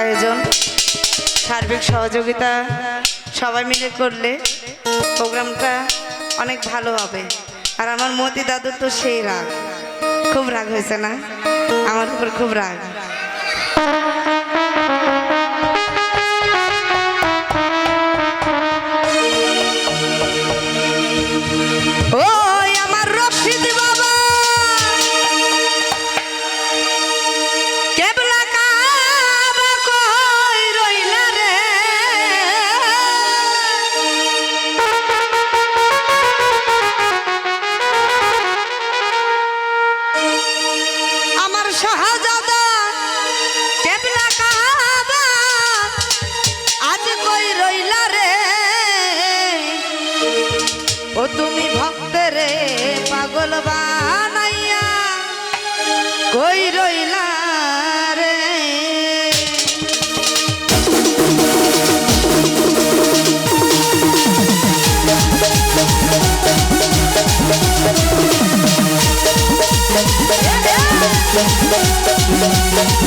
আয়োজন, সার্বিক সহযোগিতা সবাই মিলে করলে প্রোগ্রামটা অনেক ভালো হবে। আর আমার মতি দাদুর তো সেই রাগ। খুব রাগ হয়েছে না? আমার উপর খুব রাগ। শাহজাদা কেবলা কাহাবা? আজ কই রইলা রে? ও তুমি ভক্তরে পাগল বানাইয়া কই রইলা?